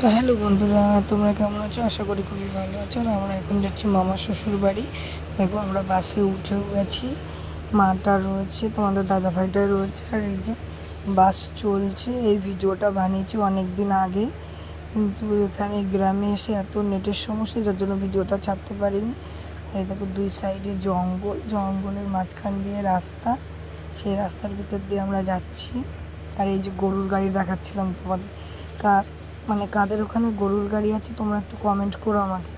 তো হ্যালো বন্ধুরা, তোমরা কেমন আছো? আশা করি খুবই ভালো আছো। আর আমরা এখন যাচ্ছি মামার শ্বশুর বাড়ি। দেখো, আমরা বাসে উঠেও গেছি। মাটা রয়েছে, তোমাদের দাদা ভাইটা রয়েছে। আর এই যে বাস চলছে, এই ভিডিওটা বানিয়েছি অনেক দিন আগে। কিন্তু এখানে গ্রামে এসে এত নেটের সমস্যা, যার জন্য ভিডিওটা ছাড়তে পারিনি। আর দেখো, দুই সাইডে জঙ্গল। জঙ্গলের মাঝখান দিয়ে রাস্তা। সেই রাস্তার ভিতর দিয়ে আমরা যাচ্ছি। আর এই যে গরুর গাড়ি দেখাচ্ছিলাম তোমাদের। কা মানে কাদের ওখানে গরুর গাড়ি আছে, তোমরা একটু কমেন্ট করো আমাকে।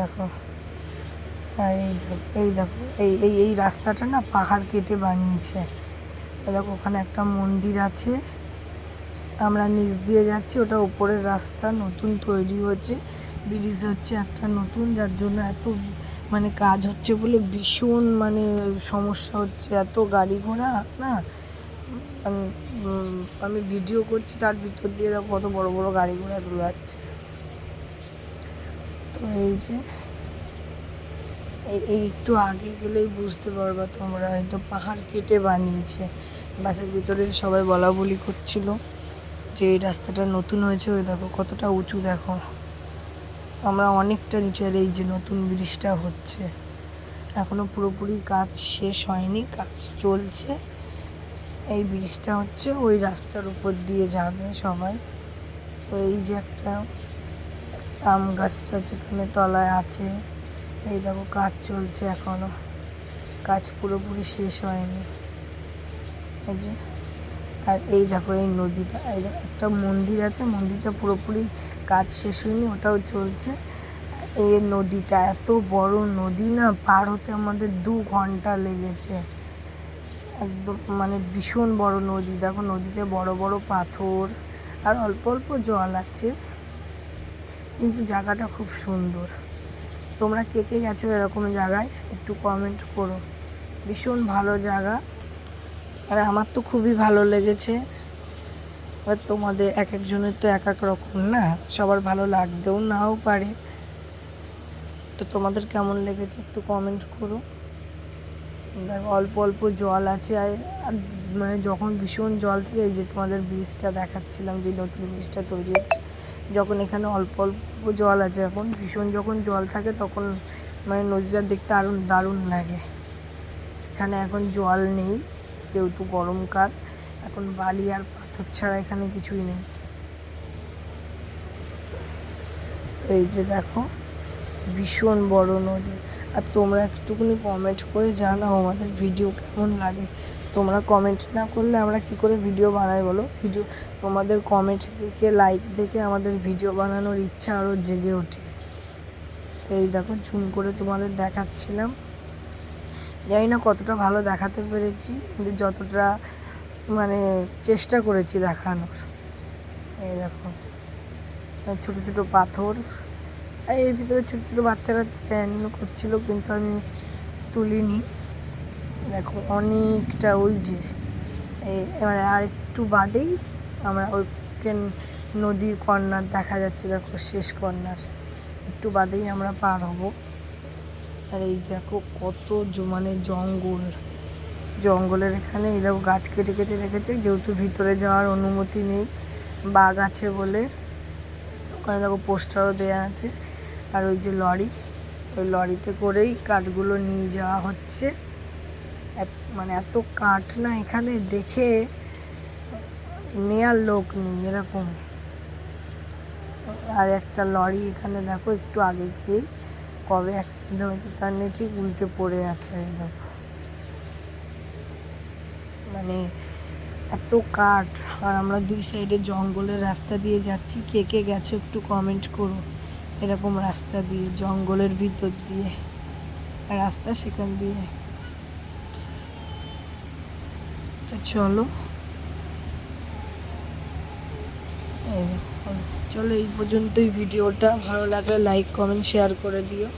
দেখো এই এই দেখো, এই এই এই রাস্তাটা না পাহাড় কেটে বানিয়েছে। দেখো, ওখানে একটা মন্দির আছে। আমরা নিচ দিয়ে যাচ্ছি, ওটা উপরের রাস্তা, নতুন তৈরি হচ্ছে। ব্রিজ হচ্ছে একটা নতুন, যার জন্য এত মানে কাজ হচ্ছে বলে ভীষণ মানে সমস্যা হচ্ছে। এত গাড়ি ঘোড়া, না? আমি ভিডিও করছি, তার ভিতর দিয়ে কত বড় বড় গাড়ি ঘোড়া যাচ্ছে। তো এই যে, এই- একটু আগে গেলেই বুঝতে পারবা তোমরা হয়তো পাহাড় কেটে বানিয়েছে। বাসের ভিতরে সবাই বলা বলি করছিল যে এই রাস্তাটা নতুন হয়েছে, ওই দেখো কতটা উঁচু দেখো। আমরা অনেকটা নিচে আর এই যে নতুন ব্রিজটা হচ্ছে। এখনও পুরোপুরি কাজ শেষ হয়নি, কাজ চলছে। এই ব্রিজটা হচ্ছে ওই রাস্তার উপর দিয়ে যাবে সবাই। তো এই যে একটা আম গাছটা যেখানে তলায় আছে, এই দেখো কাজ চলছে এখনও। কাজ পুরোপুরি শেষ হয়নি। এই যে, আর এই দেখো এই নদীটা, এই একটা মন্দির আছে, মন্দিরটা পুরোপুরি কাজ শেষ হয়নি, ওটাও চলছে। এই নদীটা এত বড় নদী না, পার হতে আমাদের দু ঘণ্টা লেগেছে। একদম মানে ভীষণ বড় নদী। দেখো নদীতে বড় বড় পাথর আর অল্প অল্প জল আছে। কিন্তু জায়গাটা খুব সুন্দর। তোমরা কে কে গেছো এরকম জায়গায় একটু কমেন্ট করো। ভীষণ ভালো জায়গা। আর আমার তো খুবই ভালো লেগেছে। এবার তোমাদের এক একজনের তো এক এক রকম না? সবার ভালো লাগতেও নাও পারে। তো তোমাদের কেমন লেগেছে একটু কমেন্ট করো। অল্প অল্প জল আছে, আর মানে যখন ভীষণ জল থেকে যে তোমাদের ব্রিজটা দেখাচ্ছিলাম যে নতুন ব্রিজটা তৈরি হচ্ছে, যখন এখানে অল্প অল্প জল আছে, এখন ভীষণ যখন জল থাকে তখন মানে নদীটা দেখতে আরও দারুণ লাগে। এখানে এখন জল নেই, যেহেতু গরমকাল, এখন বালি আর পাথর ছাড়া এখানে কিছুই নেই। তো এই যে দেখো ভীষণ বড় নদী। আর তোমরা একটুখানি কমেন্ট করে জানাও আমাদের ভিডিও কেমন লাগে। তোমরা কমেন্ট না করলে আমরা কি করে ভিডিও বানাই বলো? ভিডিও তোমাদের কমেন্ট দেখে লাইক দেখে আমাদের ভিডিও বানানোর ইচ্ছা আরও জেগে ওঠে। এই দেখো জুম করে তোমাদের দেখাচ্ছিলাম। জানি না কতটা ভালো দেখাতে পেরেছি, কিন্তু যতটা মানে চেষ্টা করেছি দেখানোর। এই দেখো, ছোটো ছোটো পাথর। এর ভিতরে ছোটো ছোটো বাচ্চারা চ্যান করছিল, কিন্তু আমি তুলিনি। দেখো, অনেকটা ওই যে এবারে আর একটু বাদেই আমরা ওইকে নদীর কর্নার দেখা যাচ্ছে, দেখো শেষ কর্নার। একটু বাদেই আমরা পার হব। আর এই দেখো কত মানে জঙ্গল। জঙ্গলের এখানে এই দেখো গাছ কেটে কেটে রেখেছে, যেহেতু ভিতরে যাওয়ার অনুমতি নেই, বাঘ আছে বলে। ওখানে দেখো পোস্টারও দেওয়া আছে। আর ওই যে লরি, ওই লরিতে করেই কাঠগুলো নিয়ে যাওয়া হচ্ছে। মানে এত কাঠ না এখানে দেখে নেয়ার লোক নেই এরকম। আর একটা লরি এখানে দেখো একটু আগে গিয়ে কবে অ্যাক্সিডেন্ট হয়েছে, তার নিয়ে ঠিক উল্টে পড়ে আছে দেখো। মানে এত কাঠ। আর আমরা দুই সাইডে জঙ্গলের রাস্তা দিয়ে যাচ্ছি। কে কে গেছে একটু কমেন্ট করো। এরকম রাস্তা দিয়ে, জঙ্গলের ভিতর দিয়ে, রাস্তা সেখান দিয়ে। চলো। চলো এই পর্যন্তই ভিডিওটা। ভালো লাগলে লাইক কমেন্ট শেয়ার করে দিও।